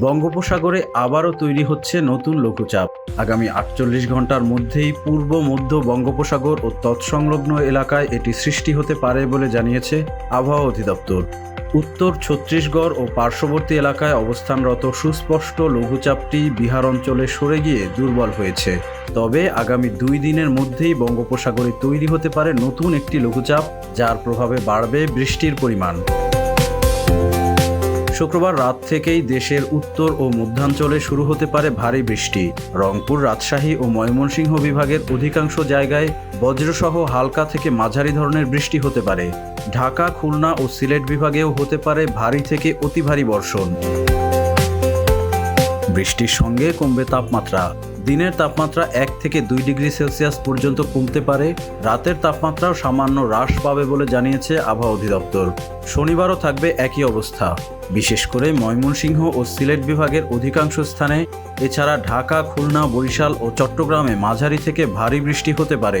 বঙ্গোপসাগরে আবারও তৈরি হচ্ছে নতুন লঘুচাপ। আগামী আটচল্লিশ ঘণ্টার মধ্যেই পূর্ব, মধ্য বঙ্গোপসাগর ও তৎসংলগ্ন এলাকায় এটি সৃষ্টি হতে পারে বলে জানিয়েছে আবহাওয়া অধিদপ্তর। উত্তর ছত্তিশগড় ও পার্শ্ববর্তী এলাকায় অবস্থানরত সুস্পষ্ট লঘুচাপটি বিহার অঞ্চলে সরে গিয়ে দুর্বল হয়েছে। তবে আগামী দুই দিনের মধ্যেই বঙ্গোপসাগরে তৈরি হতে পারে নতুন একটি লঘুচাপ, যার প্রভাবে বাড়বে বৃষ্টির পরিমাণ। শুক্রবার রাত থেকেই দেশের উত্তর ও মধ্যাঞ্চলে শুরু হতে পারে ভারী বৃষ্টি। রংপুর, রাজশাহী ও ময়মনসিংহ বিভাগের অধিকাংশ জায়গায় বজ্রসহ হালকা থেকে মাঝারি ধরনের বৃষ্টি হতে পারে। ঢাকা, খুলনা ও সিলেট বিভাগেও হতে পারে ভারী থেকে অতি ভারী বর্ষণ। বৃষ্টির সঙ্গে কমবে তাপমাত্রা। দিনের তাপমাত্রা এক থেকে দুই ডিগ্রি সেলসিয়াস পর্যন্ত কমতে পারে। রাতের তাপমাত্রাও সামান্য হ্রাস পাবে বলে জানিয়েছে আবহাওয়া অধিদপ্তর। শনিবারও থাকবে একই অবস্থা। বিশেষ করে ময়মনসিংহ ও সিলেট বিভাগের অধিকাংশ স্থানে, এছাড়া ঢাকা, খুলনা, বরিশাল ও চট্টগ্রামে মাঝারি থেকে ভারী বৃষ্টি হতে পারে।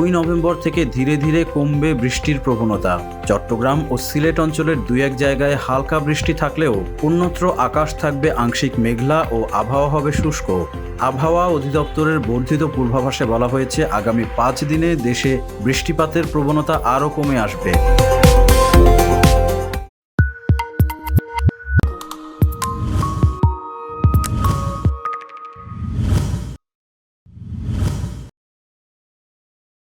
দুই নভেম্বর থেকে ধীরে ধীরে কমবে বৃষ্টির প্রবণতা। চট্টগ্রাম ও সিলেট অঞ্চলের দুই এক জায়গায় হালকা বৃষ্টি থাকলেও অন্যত্র আকাশ থাকবে আংশিক মেঘলা ও আবহাওয়া হবে শুষ্ক। আবহাওয়া অধিদপ্তরের বর্ধিত পূর্বাভাসে বলা হয়েছে, আগামী পাঁচ দিনে দেশে বৃষ্টিপাতের প্রবণতা আরও কমে আসবে।